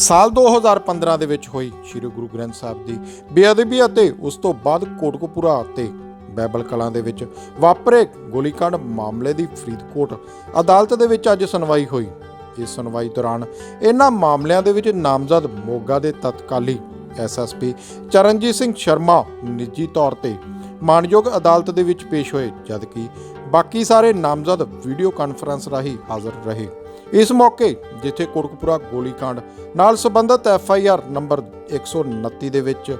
ਸਾਲ 2015 ਦੇ ਵਿੱਚ ਹੋਈ ਸ੍ਰੀ ਗੁਰੂ ਗ੍ਰੰਥ ਸਾਹਿਬ ਦੀ ਬੇਅਦਬੀ ਅਤੇ ਉਸ ਤੋਂ ਬਾਅਦ ਕੋਟਕਪੂਰਾ ਅਤੇ ਬੈਬਲ ਕਲਾਂ ਦੇ ਵਿੱਚ ਵਾਪਰੇ ਗੋਲੀकांड ਮਾਮਲੇ ਦੀ ਫਰੀਦਕੋਟ ਅਦਾਲਤ ਦੇ ਵਿੱਚ ਅੱਜ ਸੁਣਵਾਈ ਹੋਈ। ਇਸ ਸੁਣਵਾਈ ਦੌਰਾਨ ਇਹਨਾਂ ਮਾਮਲਿਆਂ ਦੇ ਵਿੱਚ ਨਾਮਜ਼ਦ ਮੋਗਾ ਦੇ ਤਤਕਾਲੀ ਐਸਐਸਪੀ ਚਰਨਜੀਤ ਸਿੰਘ ਸ਼ਰਮਾ ਨਿੱਜੀ ਤੌਰ ਤੇ ਮਾਨਯੋਗ ਅਦਾਲਤ ਦੇ ਵਿੱਚ ਪੇਸ਼ ਹੋਏ, ਜਦਕਿ ਬਾਕੀ ਸਾਰੇ ਨਾਮਜ਼ਦ ਵੀਡੀਓ ਕਾਨਫਰੰਸ ਰਾਹੀਂ ਹਾਜ਼ਰ ਰਹੇ। ਇਸ ਮੌਕੇ ਜਿੱਥੇ ਕੋਟਕਪੂਰਾ ਗੋਲੀकांड ਨਾਲ ਸੰਬੰਧਿਤ ਐਫ ਆਈ ਆਰ ਨੰਬਰ 129 ਦੇ ਵਿੱਚ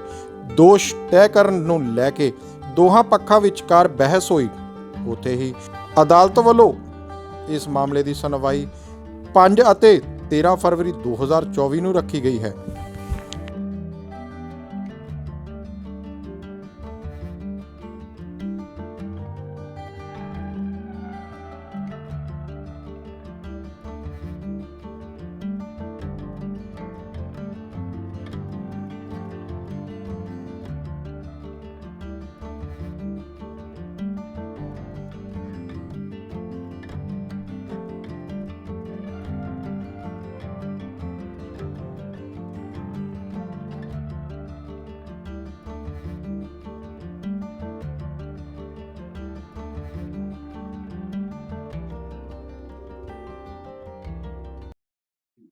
ਦੋਸ਼ ਤੈਅ ਕਰਨ ਨੂੰ ਲੈ ਕੇ ਦੋਹਾਂ ਪੱਖਾਂ ਵਿਚਕਾਰ ਬਹਿਸ ਹੋਈ। ਉੱਥੇ ਹੀ ਅਦਾਲਤ ਵੱਲੋਂ ਇਸ ਮਾਮਲੇ ਦੀ ਸੁਣਵਾਈ 5 ਅਤੇ 13 ਫਰਵਰੀ 2024 ਨੂੰ ਰੱਖੀ ਗਈ ਹੈ।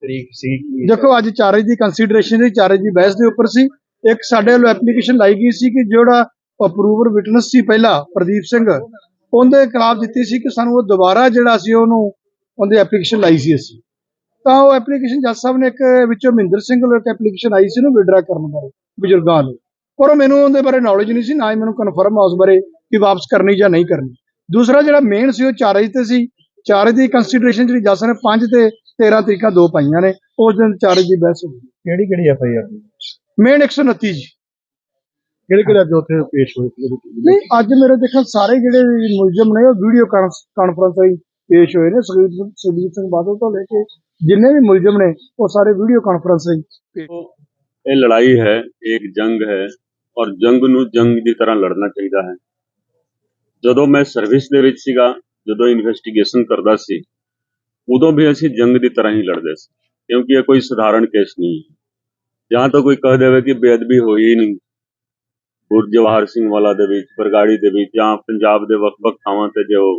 ਤਰੀਕ ਸੀ ਦੇਖੋ, ਅੱਜ ਚਾਰਜ ਦੀ ਕੰਸੀਡਰੇਸ਼ਨ ਦੀ ਚਾਰਜ ਦੀ ਬਹਿਸ ਦੇ ਉੱਪਰ ਸੀ। ਇੱਕ ਸਾਡੇ ਵੱਲੋਂ ਐਪਲੀਕੇਸ਼ਨ ਲਾਈ ਗਈ ਸੀ ਕਿ ਜਿਹੜਾ ਅਪਰੂਵਰ ਵਿਟਨੈਸ ਸੀ ਪਹਿਲਾ, ਪ੍ਰਦੀਪ ਸਿੰਘ, ਉਹਦੇ ਖਿਲਾਫ ਦਿੱਤੀ ਸੀ ਕਿ ਸਾਨੂੰ ਉਹ ਦੁਬਾਰਾ ਜਿਹੜਾ ਸੀ ਉਹਨੂੰ, ਉਹਦੀ ਐਪਲੀਕੇਸ਼ਨ ਲਾਈ ਸੀ ਅਸੀਂ। ਤਾਂ ਉਹ ਐਪਲੀਕੇਸ਼ਨ ਜੱਜ ਸਾਹਿਬ ਨੇ ਇੱਕ ਵਿੱਚੋਂ ਮਹਿੰਦਰ ਸਿੰਘ ਵੱਲੋਂ ਇੱਕ ਐਪਲੀਕੇਸ਼ਨ ਆਈ ਸੀ ਨੂੰ ਵਿਡਰਾ ਕਰਨ ਬਾਰੇ, ਬਜ਼ੁਰਗਾਂ ਨੂੰ। ਪਰ ਉਹ ਮੈਨੂੰ ਉਹਦੇ ਬਾਰੇ ਨੌਲੇਜ ਨਹੀਂ ਸੀ, ਨਾ ਹੀ ਮੈਨੂੰ ਕਨਫਰਮ ਆ ਉਸ ਬਾਰੇ ਕਿ ਵਾਪਸ ਕਰਨੀ ਜਾਂ ਨਹੀਂ ਕਰਨੀ। ਦੂਸਰਾ ਜਿਹੜਾ ਮੇਨ ਸੀ ਉਹ ਚਾਰਜ ਤੇ ਸੀ। ਚਾਰਜ ਦੀ ਕੰਸੀਡਰੇਸ਼ਨ ਜਿਹੜੀ ਜੱਜ ਨੇ 5 ਤੇ 13 ਤਰੀਕਾਂ ਦੋ ਪਾਈਆਂ ਨੇ ਉਸ ਦਿਨ ਚਾਰਜ ਦੀ ਬਹਿਸ ਹੋਈ ਕਿਹੜੀ ਕਿਹੜੀ ਐਫ ਆਈ ਆਰ ਮੇਨ 129 ਜੀ। ਕਿਹੜੇ ਕਿਹੜੇ ਅੱਜ ਉੱਥੇ ਪੇਸ਼ ਹੋਏ ਸੀ? ਨਹੀਂ ਅੱਜ ਮੇਰੇ ਦੇਖਣ ਸਾਰੇ ਜਿਹੜੇ ਮੁਲਜ਼ਮ ਨੇ ਉਹ ਵੀਡੀਓ ਕਾਨਫਰੰਸ ਰਾਹੀਂ ਪੇਸ਼ ਹੋਏ ਨੇ ਸੁਖਬੀਰ ਸੁਖਬੀਰ ਸਿੰਘ ਬਾਦਲ ਤੋਂ ਲੈ ਕੇ ਜਿੰਨੇ ਵੀ ਮੁਲਜ਼ਮ ਨੇ ਉਹ ਸਾਰੇ ਵੀਡੀਓ ਕਾਨਫਰੰਸ ਰਾਹੀਂ ਇਹ ਲੜਾਈ ਹੈ ਇੱਕ ਜੰਗ ਹੈ ਔਰ ਜੰਗ ਨੂੰ ਜੰਗ ਦੀ ਤਰ੍ਹਾਂ ਲੜਨਾ ਚਾਹੀਦਾ ਹੈ। ਜਦੋਂ ਮੈਂ ਸਰਵਿਸ ਦੇ ਵਿੱਚ ਸੀਗਾ ਜਦੋਂ ਇਨਵੈਸਟੀਗੇਸ਼ਨ ਕਰਦਾ ਸੀ ਉਦੋਂ ਵੀ ਅਸੀਂ ਜੰਗ ਦੀ ਤਰ੍ਹਾਂ ਹੀ ਲੜਦੇ ਸੀ, ਕਿਉਂਕਿ ਇਹ ਕੋਈ ਸਧਾਰਨ ਕੇਸ ਨਹੀਂ ਹੈ। ਜਾਂ ਤਾਂ ਕੋਈ ਕਹਿ ਦੇਵੇ ਕਿ ਬੇਅਦਬੀ ਹੋਈ ਹੀ ਨਹੀਂ। ਗੁਰ ਜਵਾਹਰ ਸਿੰਘ ਵਾਲਾ ਦੇ ਵਿੱਚ, ਬਰਗਾੜੀ ਦੇ ਵਿੱਚ, ਜਾਂ ਪੰਜਾਬ ਦੇ ਵੱਖ-ਵੱਖ ਥਾਵਾਂ ਤੇ ਜੋ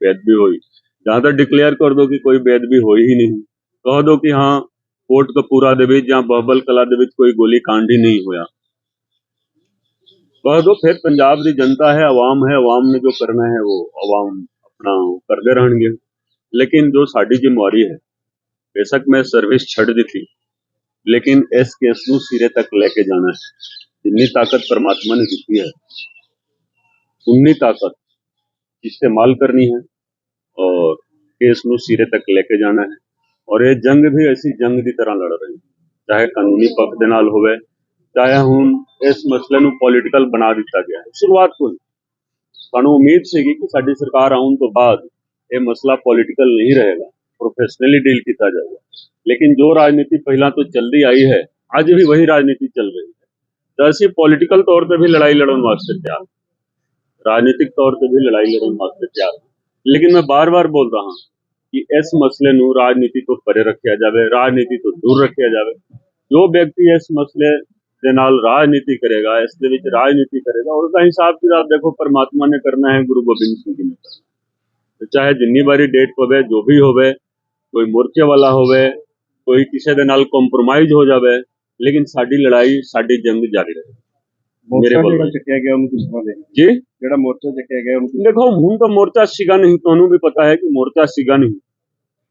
ਬੇਅਦਬੀ ਹੋਈ, ਜਾਂ ਤਾਂ ਡਿਕਲੇਅਰ ਕਰ ਦੋ ਕਿ ਕੋਈ ਬੇਅਦਬੀ ਹੋਈ ਹੀ ਨਹੀਂ। ਕਹ ਦੋ ਕਿ ਹਾਂ, ਕੋਟ ਕਪੂਰਾ ਦੇ ਵਿੱਚ ਜਾਂ ਬਬਲ ਕਲਾ ਦੇ ਵਿੱਚ ਕੋਈ ਗੋਲੀ ਕਾਂਡ ਹੀ ਨਹੀਂ ਹੋਇਆ। ਕਹ ਦੋ ਫਿਰ ਪੰਜਾਬ ਦੀ ਜਨਤਾ ਹੈ, ਆਵਾਮ ਹੈ, ਆਵਾਮ ਨੇ ਜੋ ਕਰਨਾ ਹੈ ਉਹ ਆਵਾਮ ਆਪਣਾ ਕਰਦੇ ਰਹਿਣਗੇ। ਲੇਕਿਨ ਜੋ ਸਾਡੀ ਜ਼ਿੰਮੇਵਾਰੀ ਹੈ ਬੇਸ਼ੱਕ ਮੈਂ ਸਰਵਿਸ ਛੱਡ ਦਿੱਤੀ ਲੇਕਿਨ ਇਸ ਕੇਸ ਨੂੰ ਸਿਰੇ ਤੱਕ ਲੈ ਕੇ ਜਾਣਾ ਹੈ ਜਿੰਨੀ ਤਾਕਤ ਪਰਮਾਤਮਾ ਨੇ ਦਿੱਤੀ ਹੈ ਉਨੀ ਤਾਕਤ ਇਸਤੇਮਾਲ ਕਰਨੀ ਹੈ ਔਰ ਕੇਸ ਨੂੰ ਸਿਰੇ ਤੱਕ ਲੈ ਕੇ ਜਾਣਾ ਹੈ ਔਰ ਇਹ ਜੰਗ ਵੀ ਅਸੀਂ ਜੰਗ ਦੀ ਤਰ੍ਹਾਂ ਲੜ ਰਹੇ ਹਾਂ ਚਾਹੇ ਕਾਨੂੰਨੀ ਪੱਖ ਦੇ ਨਾਲ ਹੋਵੇ ਚਾਹੇ ਹੁਣ ਇਸ ਮਸਲੇ ਨੂੰ ਪੋਲੀਟੀਕਲ ਬਣਾ ਦਿੱਤਾ ਗਿਆ ਹੈ ਸ਼ੁਰੂਆਤ ਤੋਂ ਸਾਨੂੰ ਉਮੀਦ ਸੀਗੀ ਕਿ ਸਾਡੀ ਸਰਕਾਰ ਆਉਣ ਤੋਂ ਬਾਅਦ ਇਹ ਮਸਲਾ ਪੋਲੀਟੀਕਲ ਨਹੀਂ ਰਹੇਗਾ ਪ੍ਰੋਫੈਸ਼ਨਲੀ ਡੀਲ ਕੀਤਾ ਜਾਏਗਾ ਲੇਕਿਨ ਜੋ ਰਾਜਨੀਤੀ ਪਹਿਲਾਂ ਤੋਂ ਚੱਲਦੀ ਆਈ ਹੈ ਅੱਜ ਵੀ ਵਹੀ ਰਾਜਨੀਤੀ ਚੱਲ ਰਹੀ ਹੈ ਤਾਂ ਅਸੀਂ ਪੋਲੀਟੀਕਲ ਤੌਰ ਤੇ ਵੀ ਲੜਾਈ ਲੜਨ ਵਾਸਤੇ ਤਿਆਰ ਹਾਂ। ਰਾਜਨੀਤਿਕ ਤੌਰ ਤੇ ਵੀ ਲੜਾਈ ਲੜਨ ਵਾਸਤੇ ਤਿਆਰ ਹਾਂ। ਲੇਕਿਨ ਮੈਂ ਬਾਰ-ਬਾਰ ਬੋਲਦਾ ਹਾਂ ਕਿ ਇਸ ਮਸਲੇ ਨੂੰ ਰਾਜਨੀਤੀ ਤੋਂ ਪਰੇ ਰੱਖਿਆ ਜਾਵੇ ਰਾਜਨੀਤੀ ਤੋਂ ਦੂਰ ਰੱਖਿਆ ਜਾਵੇ ਜੋ ਵਿਅਕਤੀ ਇਸ ਮਸਲੇ ਦੇ ਨਾਲ ਰਾਜਨੀਤੀ ਕਰੇਗਾ ਇਸ ਦੇ ਵਿੱਚ ਰਾਜਨੀਤੀ ਕਰੇਗਾ ਉਹਦਾ ਹਿਸਾਬ ਕਿਤਾਬ ਦੇਖੋ ਪਰਮਾਤਮਾ ਨੇ ਕਰਨਾ ਹੈ ਗੁਰੂ ਗੋਬਿੰਦ ਸਿੰਘ ਜੀ ਨੇ ਕਰਨਾ ਹੈ। ਤੇ ਚਾਹੇ ਜਿੰਨੀ ਵਾਰੀ ਡੇਟ ਪਵੇ ਜੋ ਵੀ ਹੋਵੇ ਕੋਈ ਮੋਰਚੇ ਵਾਲਾ ਹੋਵੇ ਕੋਈ ਕਿਸੇ ਦੇ ਨਾਲ ਕੰਪਰੋਮਾਈਜ਼ ਹੋ ਜਾਵੇ ਲੇਕਿਨ ਸਾਡੀ ਲੜਾਈ ਸਾਡੀ ਜੰਗ ਜਾਰੀ ਰਹੇ। ਮੇਰੇ ਵੱਲੋਂ। ਚੱਕਿਆ ਗਿਆ ਉਹਨੂੰ ਕਿਸ ਤਰ੍ਹਾਂ ਦੇ ਜੀ? ਜਿਹੜਾ ਮੋਰਚਾ ਚੱਕਿਆ ਗਿਆ ਉਹਨੂੰ ਦੇਖੋ ਹੁਣ ਤਾਂ ਮੋਰਚਾ ਸੀਗਾ ਨਹੀਂ ਤੁਹਾਨੂੰ ਵੀ ਪਤਾ ਹੈ ਕਿ ਮੋਰਚਾ ਸੀਗਾ ਨਹੀਂ।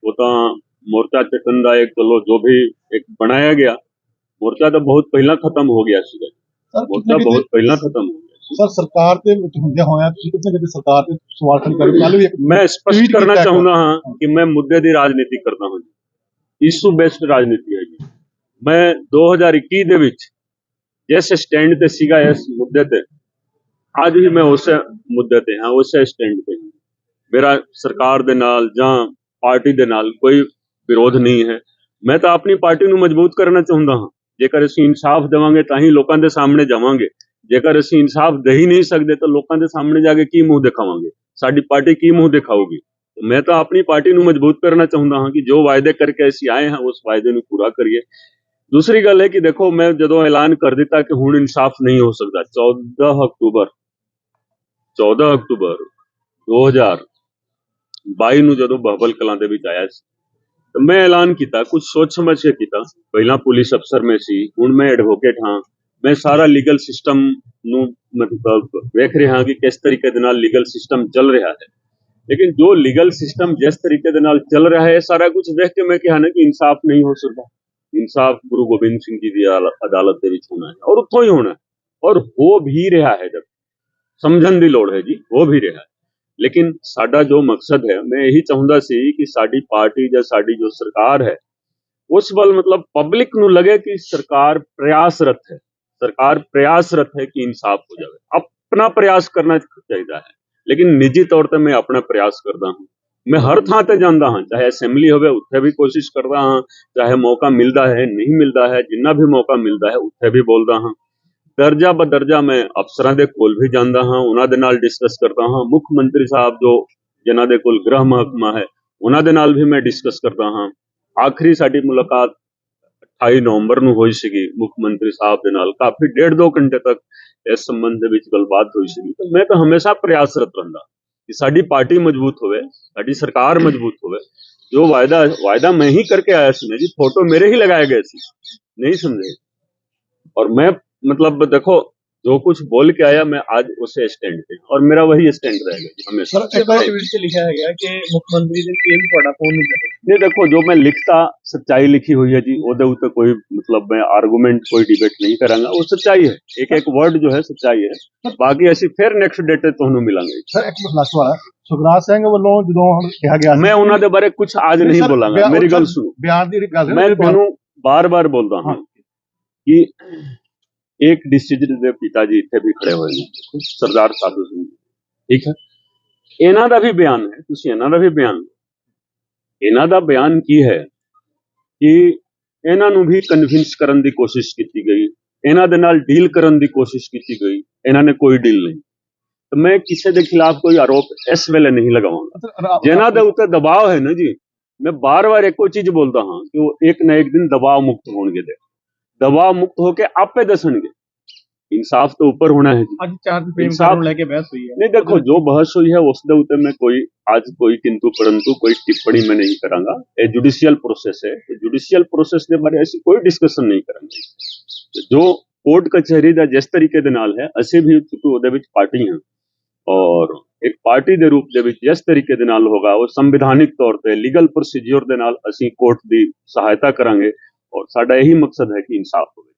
ਉਹ ਤਾਂ ਮੋਰਚਾ ਚੱਕਣ ਦਾ ਇੱਕ ਚਲੋ ਜੋ ਵੀ ਇੱਕ ਬਣਾਇਆ ਗਿਆ ਮੋਰਚਾ ਤਾਂ ਬਹੁਤ ਪਹਿਲਾਂ ਖਤਮ ਹੋ ਗਿਆ ਸੀਗਾ। ਮੋਰਚਾ ਬਹੁਤ ਪਹਿਲਾਂ ਖਤਮ ਹੋ ਗਿਆ। ਸਰ ਸਰਕਾਰ ਤੇ ਵਿੱਚ ਹੁੰਦਿਆਂ ਹੋਇਆ ਤੁਸੀਂ ਕਿਤੇ ਕਿਤੇ ਸਰਕਾਰ ਤੇ ਸਵਾਲ ਖੜੇ ਕਰੀ ਕੱਲ ਵੀ ਮੈਂ ਸਪਸ਼ਟ ਕਰਨਾ ਚਾਹੁੰਦਾ ਹਾਂ ਕਿ ਮੈਂ ਮੁੱਦੇ ਦੀ ਰਾਜਨੀਤੀ ਕਰਦਾ ਹਾਂ ਇਸ਼ੂ ਬੇਸਡ ਰਾਜਨੀਤੀ ਹੈ ਜੀ। ਮੈਂ 2021 ਦੇ ਵਿੱਚ ਜਿਸ ਸਟੈਂਡ ਤੇ ਸੀਗਾ ਇਸ ਮੁੱਦੇ ਤੇ ਅੱਜ ਵੀ ਮੈਂ ਉਸੇ ਮੁੱਦੇ ਤੇ ਹਾਂ ਉਸੇ ਸਟੈਂਡ ਤੇ ਮੇਰਾ ਸਰਕਾਰ ਦੇ ਨਾਲ ਜਾਂ ਪਾਰਟੀ ਦੇ ਨਾਲ ਕੋਈ ਵਿਰੋਧ ਨਹੀਂ ਹੈ। ਮੈਂ ਤਾਂ ਆਪਣੀ ਪਾਰਟੀ ਨੂੰ ਮਜ਼ਬੂਤ ਕਰਨਾ ਚਾਹੁੰਦਾ ਹਾਂ। ਜੇਕਰ ਅਸੀਂ ਇਨਸਾਫ ਦੇਵਾਂਗੇ ਤਾਂ ਹੀ ਲੋਕਾਂ ਦੇ ਸਾਹਮਣੇ ਜਾਵਾਂਗੇ। ਜੇਕਰ ਅਸੀਂ ਇਨਸਾਫ ਦੇ ਹੀ ਨਹੀਂ ਸਕਦੇ ਤਾਂ ਲੋਕਾਂ ਦੇ ਸਾਹਮਣੇ ਜਾ ਕੇ ਕੀ ਮੂੰਹ ਦਿਖਾਵਾਂਗੇ? ਸਾਡੀ ਪਾਰਟੀ ਕੀ ਮੂੰਹ ਦਿਖਾਊਗੀ? ਮੈਂ ਤਾਂ ਆਪਣੀ ਪਾਰਟੀ ਨੂੰ ਮਜ਼ਬੂਤ ਕਰਨਾ ਚਾਹੁੰਦਾ ਹਾਂ ਕਿ ਜੋ ਵਾਅਦੇ ਕਰਕੇ ਅਸੀਂ ਆਏ ਹਾਂ, ਉਸ ਵਾਅਦੇ ਨੂੰ ਪੂਰਾ ਕਰੀਏ। ਦੂਸਰੀ ਗੱਲ ਹੈ ਕਿ ਦੇਖੋ, ਮੈਂ ਜਦੋਂ ਐਲਾਨ ਕਰ ਦਿੱਤਾ ਕਿ ਹੁਣ ਇਨਸਾਫ ਨਹੀਂ ਹੋ ਸਕਦਾ 14 ਅਕਤੂਬਰ 14 ਅਕਤੂਬਰ 2022 ਨੂੰ ਜਦੋਂ ਬਹਬਲ ਕਲਾਂ ਦੇ ਵਿੱਚ ਆਇਆ ਸੀ, ਤਾਂ ਮੈਂ ਐਲਾਨ ਕੀਤਾ, ਕੁਝ ਸੋਚ ਸਮਝ ਕੇ ਕੀਤਾ। ਪਹਿਲਾਂ ਪੁਲਿਸ ਅਫਸਰ ਮੈਂ ਸੀ, ਹੁਣ ਮੈਂ ਐਡਵੋਕੇਟ ਹਾਂ। मैं सारा लीगल सिस्टम वेख रहा हाँ कि किस तरीके लीगल सिस्टम चल रहा है। लेकिन जो लीगल सिस्टम जिस तरीके चल रहा है, सारा कुछ देख के मैं कहना कि इंसाफ नहीं हो सकता इंसाफ गुरु गोबिंद सिंह जी की अदालत के होना है, और उतो ही होना है, और हो भी रहा है जब। समझन की लड़ है जी, हो भी रहा है। लेकिन साडा जो मकसद है, मैं यही चाहता सी कि साड़ी पार्टी या सा जो सरकार है, उस वाल मतलब पब्लिक नगे कि सरकार प्रयासरत है। सरकार प्रयासरत है कि इंसाफ हो जाए अपना प्रयास करना चाहिए है, लेकिन निजी तौर पर मैं अपना प्रयास करता हूँ। मैं हर थान से जाता हाँ चाहे असेंबली होवे भी कोशिश करता हाँ चाहे मौका मिलता है, नहीं मिलता है, जिन्ना भी मौका मिलता है, उत्थे भी बोलता हाँ। दर्जा ब दर्जा मैं अफसर के कोल भी जाता हाँ उन्होंने डिस्कस करता हाँ। मुख्यमंत्री साहब जो जिन्हों के कोल गृह महकमा है उन्होंने भी मैं डिस्कस करता हाँ। आखिरी साड़ी मुलाकात 28 नवंबर में सी मुख्यमंत्री साहब के काफ़ी डेढ़ दो घंटे तक इस संबंध गलबात हुई सी तो मैं तो हमेशा प्रयासरत रहा कि साड़ी पार्टी मज़बूत होवे सरकार मज़बूत हो जो वायदा वायदा मैं ही करके आया सी जी, फ़ोटो मेरे ही लगाए गए थे। नहीं समझे? और मैं मतलब देखो जो कुछ बोल के आया मैं आज उसे स्टैंड पे और मेरा वही स्टैंड रहेगा जी हमेशा ਸਰ ਇੱਕ ਵਾਰ ਟਵੀਟ 'ਚ ਲਿਖਿਆ ਹੈਗਾ ਕਿ ਮੁੱਖ ਮੰਤਰੀ ਦੇ ਕੇਮ ਤੁਹਾਡਾ ਫੋਨ ਨਹੀਂ ਚੱਲੇ ये देखो जो मैं लिखता सच्चाई लिखी हुई है जी ਉਹਦੇ ਉੱਤੇ ਕੋਈ ਮਤਲਬ ਮੈਂ ਆਰਗੂਮੈਂਟ ਕੋਈ ਡਿਬੇਟ ਨਹੀਂ ਕਰਾਂਗਾ ਉਹ ਸੱਚਾਈ ਹੈ ਇੱਕ ਇੱਕ ਵਰਡ ਜੋ ਹੈ ਸੱਚਾਈ ਹੈ ਬਾਕੀ ਅਸੀਂ ਫਿਰ ਨੈਕਸਟ ਡੇਟ ਤੇ ਤੁਹਾਨੂੰ ਮਿਲਾਂਗੇ ਸਰ ਇੱਕ ਲਾਸਟ ਵਾਲਾ ਸੁਖਰਾਜ ਸਿੰਘ ਵੱਲੋਂ ਜਦੋਂ ਹੁਣ ਕਿਹਾ ਗਿਆ ਸੀ ਮੈਂ ਉਹਨਾਂ ਦੇ ਬਾਰੇ ਕੁਝ ਅੱਜ ਨਹੀਂ ਸਰ, ਬੋਲਾਂਗਾ ਬਿਆਨ- ਮੇਰੀ ਗੱਲ ਸਰ, ਸੁਣੋ ਬਿਆਨ ਦੀ ਗੱਲ ਹੈ ਨਾ, ਮੈਂ ਬਿਆਨ- ਤੁਹਾਨੂੰ ਬਾਰ-ਬਾਰ ਬੋਲਦਾ ਹਾਂ ਕਿ ਇੱਕ ਡਿਸਟ੍ਰਿਕਟ ਦੇ ਪਿਤਾ ਜੀ ਇੱਥੇ ਵੀ ਖੜੇ ਹੋਏ ਨੇ ਸਰਦਾਰ ਸਾਧੂ ਸਿੰਘ ਜੀ, ਠੀਕ ਹੈ ਇਹਨਾਂ ਦਾ ਵੀ ਬਿਆਨ ਹੈ ਤੁਸੀਂ ਇਹਨਾਂ ਦਾ ਵੀ ਬਿਆਨ ਲਓ। ਇਹਨਾਂ ਦਾ ਬਿਆਨ ਕੀ ਹੈ ਕਿ ਇਹਨਾਂ ਨੂੰ ਵੀ ਕਨਵਿੰਸ ਕਰਨ ਦੀ ਕੋਸ਼ਿਸ਼ ਕੀਤੀ ਗਈ ਇਹਨਾਂ ਦੇ ਨਾਲ ਡੀਲ ਕਰਨ ਦੀ ਕੋਸ਼ਿਸ਼ ਕੀਤੀ ਗਈ ਇਹਨਾਂ ਨੇ ਕੋਈ ਡੀਲ ਨਹੀਂ ਤਾਂ ਮੈਂ ਕਿਸੇ ਦੇ ਖਿਲਾਫ ਕੋਈ ਆਰੋਪ ਇਸ ਵੇਲੇ ਨਹੀਂ ਲਗਾਵਾਂਗਾ ਸਰ, ਜਿਨ੍ਹਾਂ ਦੇ ਉੱਤੇ ਦਬਾਅ ਹੈ ਨਾ ਜੀ ਮੈਂ ਬਾਰ-ਬਾਰ ਇੱਕੋ ਚੀਜ਼ ਬੋਲਦਾ ਹਾਂ ਕਿ ਉਹ ਇੱਕ ਨਾ ਇੱਕ ਦਿਨ ਦਬਾਅ ਮੁਕਤ ਹੋਣਗੇ ਦੇ ਦਬਾਅ ਮੁਕਤ ਹੋ ਕੇ ਆਪੇ ਦੱਸਣਗੇ। ਇਨਸਾਫ ਤੋਂ ਉੱਪਰ ਹੋਣਾ ਹੈ ਜੀ। ਅੱਜ ਚਾਰ ਪ੍ਰੇਮ ਇਨਸਾਫ਼- ਕਾਨੂੰਨ ਲੈ ਕੇ ਬਹਿਸ ਹੋਈ ਹੈ? ਨਹੀਂ ਦੇਖੋ ਜੋ ਬहस ਹੋਈ ਹੈ ਉਸ ਦੇ ਉੱਤੇ ਮੈਂ ਕੋਈ ਅੱਜ ਕੋਈ ਕਿੰਤੂ ਪਰੰਤੂ ਕੋਈ ਟਿੱਪਣੀ ਮੈਂ ਨਹੀਂ ਕਰਾਂਗਾ। ਇਹ ਜੁਡੀਸ਼ੀਅਲ ਪ੍ਰੋਸੈਸ ਹੈ। ਤੇ ਜੁਡੀਸ਼ੀਅਲ ਪ੍ਰੋਸੈਸ ਦੇ ਬਾਰੇ ਅਸੀਂ ਕੋਈ ਡਿਸਕਸ਼ਨ ਨਹੀਂ ਕਰਾਂਗੇ। ਜੋ ਕੋਰਟ ਕਚਹਿਰੀ ਦਾ ਜਿਸ ਤਰੀਕੇ ਦੇ ਨਾਲ ਹੈ ਅਸੀਂ ਵੀ ਕਿਉਂਕਿ ਉਹਦੇ ਵਿੱਚ ਪਾਰਟੀ ਹਾਂ। ਔਰ ਇੱਕ ਪਾਰਟੀ ਦੇ ਰੂਪ ਦੇ ਵਿੱਚ ਜਿਸ ਤਰੀਕੇ ਦੇ ਨਾਲ ਹੋਗਾ ਉਹ ਸੰਵਿਧਾਨਿਕ ਤੌਰ ਤੇ ਲੀਗਲ ਪ੍ਰੋਸੀਜਰ ਦੇ ਨਾਲ ਅਸੀਂ ਕੋਰਟ ਦੀ ਸਹਾਇਤਾ ਕਰਾਂਗੇ। ਔਰ ਸਾਡਾ ਇਹੀ ਮਕਸਦ ਹੈ ਕਿ ਇਨਸਾਫ ਹੋਵੇ।